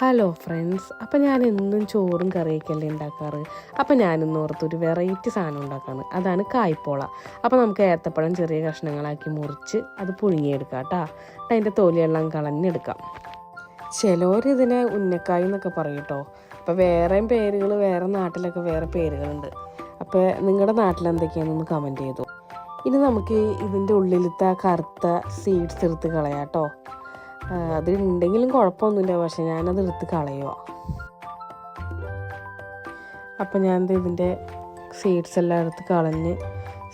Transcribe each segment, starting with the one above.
Hello friends അപ്പം ഞാൻ എന്നും ചോറും കറിയൊക്കെയല്ലേ ഉണ്ടാക്കാറ്? അപ്പം ഞാനിന്ന് ഓർത്തൊരു വെറൈറ്റി സാധനം ഉണ്ടാക്കാണ്. അതാണ് കായ്പോള. അപ്പോൾ നമുക്ക് ഏത്തപ്പഴം ചെറിയ കഷ്ണങ്ങളാക്കി മുറിച്ച് അത് പുഴുങ്ങിയെടുക്കാം കേട്ടോ അതിന്റെ തൊലിയെല്ലാം കളഞ്ഞെടുക്കാം. ചിലവരിതിനെ ഉന്നക്കായി എന്നൊക്കെ പറയും കേട്ടോ അപ്പോൾ വേറെയും പേരുകൾ വേറെ നാട്ടിലൊക്കെ വേറെ പേരുകളുണ്ട്. അപ്പോൾ നിങ്ങളുടെ നാട്ടിൽ എന്തൊക്കെയാണെന്നൊന്ന് കമന്റ് ചെയ്തു. ഇനി നമുക്ക് ഇതിന്റെ ഉള്ളിലത്തെ കറുത്ത സീഡ്സ് എടുത്ത് കളയാം കേട്ടോ അത് ഉണ്ടെങ്കിലും കുഴപ്പമൊന്നുമില്ല. പക്ഷെ ഞാനത് എടുത്ത് കളയുക അപ്പം ഞാൻ ഇതിന്റെ സീഡ്സ് എല്ലാം എടുത്ത് കളഞ്ഞ്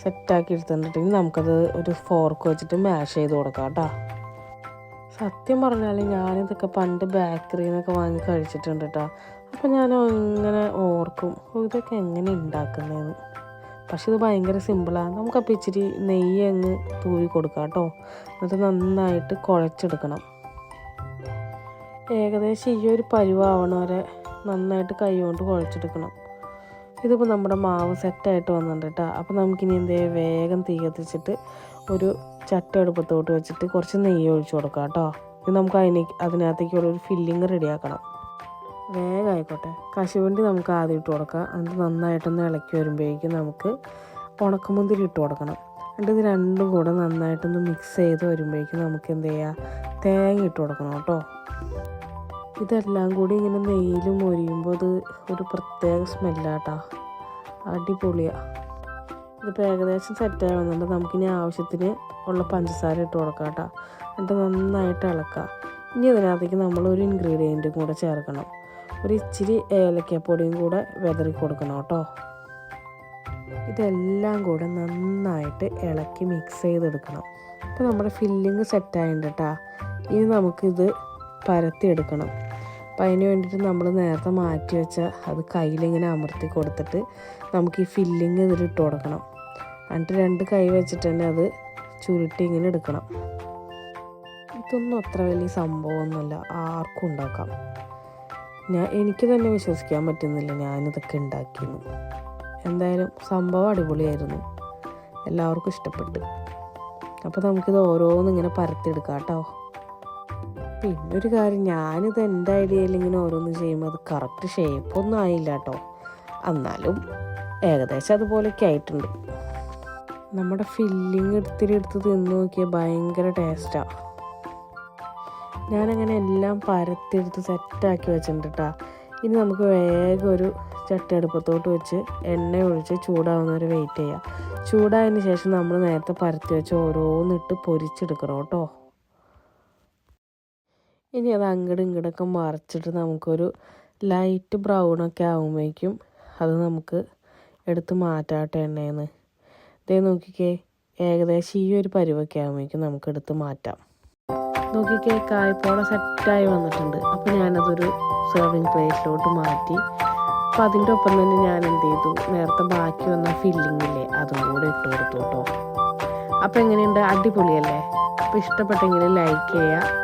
സെറ്റാക്കി എടുത്തിട്ടുണ്ടെങ്കിൽ നമുക്കത് ഒരു ഫോർക്ക് വെച്ചിട്ട് മാഷ് ചെയ്ത് കൊടുക്കാം കേട്ടോ. സത്യം പറഞ്ഞാൽ ഞാനിതൊക്കെ പണ്ട് ബേക്കറിയിൽ നിന്നൊക്കെ വാങ്ങി കഴിച്ചിട്ടുണ്ട് കേട്ടോ. അപ്പം ഞാൻ അങ്ങനെ ഓർക്കും ഇതൊക്കെ എങ്ങനെ ഉണ്ടാക്കുന്നതെന്ന് പക്ഷെ ഇത് ഭയങ്കര സിമ്പിളാണ് നമുക്കപ്പോൾ ഇച്ചിരി നെയ്യ് അങ്ങ് തൂവി കൊടുക്കാം കേട്ടോ. എന്നിട്ട് നന്നായിട്ട് കുഴച്ചെടുക്കണം. ഏകദേശം ഈ ഒരു പരുവാവണ വരെ നന്നായിട്ട് കൈ കൊണ്ട് കുഴച്ചെടുക്കണം. ഇതിപ്പോൾ നമ്മുടെ മാവ് സെറ്റായിട്ട് വന്നിട്ടുണ്ട് കേട്ടോ അപ്പോൾ നമുക്കിനി എന്ത് വേഗം തീ കത്തിച്ചിട്ട് ഒരു ചട്ട എടുപ്പത്തോട്ട് വെച്ചിട്ട് കുറച്ച് നെയ്യ് ഒഴിച്ചു കൊടുക്കാം കേട്ടോ. ഇത് നമുക്ക് അതിന് അതിനകത്തേക്കുള്ള ഒരു ഫില്ലിങ് റെഡിയാക്കണം. വേഗം ആയിക്കോട്ടെ. കശുവണ്ടി നമുക്ക് ആദ്യം ഇട്ട് കൊടുക്കാം. എന്നിട്ട് നന്നായിട്ടൊന്ന് ഇളക്കി വരുമ്പോഴേക്കും നമുക്ക് ഉണക്കമുന്തിരി ഇട്ട് കൊടുക്കണം. എന്നിട്ട് ഇത് രണ്ടും കൂടെ നന്നായിട്ടൊന്ന് മിക്സ് ചെയ്ത് വരുമ്പോഴേക്കും നമുക്ക് എന്ത് ചെയ്യാം തേങ്ങ ഇട്ട് കൊടുക്കണം കേട്ടോ. ഇതെല്ലാം കൂടി ഇങ്ങനെ നെയ്യിൽ മൊരിയുമ്പോൾ അത് ഒരു പ്രത്യേക സ്മെല്ലാട്ടാ. അടിപൊളിയാണ് ഇതിപ്പോൾ ഏകദേശം സെറ്റ് വന്നിട്ട് നമുക്കിനി ആവശ്യത്തിന് ഉള്ള പഞ്ചസാര ഇട്ട് കൊടുക്കാം കേട്ടോ എന്നിട്ട് നന്നായിട്ട് ഇളക്കാം. ഇനി അതിനകത്തേക്ക് നമ്മൾ ഒരു ഇൻഗ്രീഡിയന്റും കൂടെ ചേർക്കണം. ഒരു ഇച്ചിരി ഏലക്കപ്പൊടിയും കൂടെ വെതറി കൊടുക്കണം കേട്ടോ. ഇതെല്ലാം കൂടെ നന്നായിട്ട് ഇളക്കി മിക്സ് ചെയ്തെടുക്കണം. അപ്പോൾ നമ്മുടെ ഫില്ലിങ് സെറ്റായിട്ടുണ്ട് കേട്ടോ ഇനി നമുക്കിത് പരത്തിയെടുക്കണം. അപ്പം അതിന് വേണ്ടിയിട്ട് നമ്മൾ നേരത്തെ മാറ്റി വെച്ച അത് കയ്യിലിങ്ങനെ അമർത്തി കൊടുത്തിട്ട് നമുക്ക് ഈ ഫില്ലിങ് ഇതിലിട്ട് കൊടുക്കണം. എന്നിട്ട് രണ്ട് കൈ വെച്ചിട്ട് തന്നെ അത് ചുരുട്ടി ഇങ്ങനെ എടുക്കണം. ഇതൊന്നും അത്ര വലിയ സംഭവമൊന്നുമല്ല. ആർക്കും ഉണ്ടാക്കാം. ഞാൻ എനിക്ക് തന്നെ വിശ്വസിക്കാൻ പറ്റുന്നില്ല ഞാനിതൊക്കെ ഉണ്ടാക്കിയെന്ന്. എന്തായാലും സംഭവം അടിപൊളിയായിരുന്നു. എല്ലാവർക്കും ഇഷ്ടപ്പെട്ടു. അപ്പോൾ നമുക്കിത് ഓരോന്നിങ്ങനെ പരത്തിയെടുക്കാം കേട്ടോ. പിന്നൊരു കാര്യം ഞാനിത് എന്റെ ഐഡിയയിൽ ഇങ്ങനെ ഓരോന്ന് ചെയ്യുമ്പോൾ അത് കറക്റ്റ് ഷേപ്പൊന്നും ആയില്ല കേട്ടോ എന്നാലും ഏകദേശം അതുപോലെയൊക്കെ ആയിട്ടുണ്ട്. നമ്മുടെ ഫില്ലിങ് എടുത്തിരി എടുത്ത് തിന്ന് നോക്കിയാൽ ഭയങ്കര ടേസ്റ്റാണ് ഞാനങ്ങനെ എല്ലാം പരത്തിയെടുത്ത് സെറ്റാക്കി വെച്ചിട്ടുണ്ട് കേട്ടോ ഇനി നമുക്ക് വേഗം ഒരു ചട്ടിയടുപ്പത്തോട്ട് വെച്ച് എണ്ണ ഒഴിച്ച് ചൂടാവുന്നവരെ വെയിറ്റ് ചെയ്യാം. ചൂടായതിന് ശേഷം നമ്മൾ നേരത്തെ പരത്തി വെച്ച് ഓരോന്നിട്ട് പൊരിച്ചെടുക്കണം കേട്ടോ ഇനി അത് അങ്ങോട്ടും ഇങ്ങോട്ടൊക്കെ മറിച്ചിട്ട് നമുക്കൊരു ലൈറ്റ് ബ്രൗൺ ഒക്കെ ആകുമ്പോഴേക്കും അത് നമുക്ക് എടുത്ത് മാറ്റാട്ടെ എണ്ണയെന്ന് ഇതേ നോക്കിക്കേ ഏകദേശം ഈ ഒരു പരുവൊക്കെ ആകുമ്പോഴേക്കും നമുക്ക് എടുത്ത് മാറ്റാം. നോക്കിക്കേ കായ്പോള സെറ്റായി വന്നിട്ടുണ്ട്. അപ്പോൾ ഞാനതൊരു സെർവിങ് പ്ലേറ്റിലോട്ട് മാറ്റി. അപ്പം അതിന്റെ ഒപ്പം തന്നെ ഞാൻ എന്ത് ചെയ്തു നേരത്തെ ബാക്കി വന്ന ഫില്ലിങ്ങില്ലേ അതും കൂടെ ഇട്ട് കൊടുത്തു കേട്ടോ. അപ്പോൾ എങ്ങനെയുണ്ട്? അടിപൊളിയല്ലേ? അപ്പോൾ ഇഷ്ടപ്പെട്ടെങ്കിൽ ലൈക്ക് ചെയ്യുക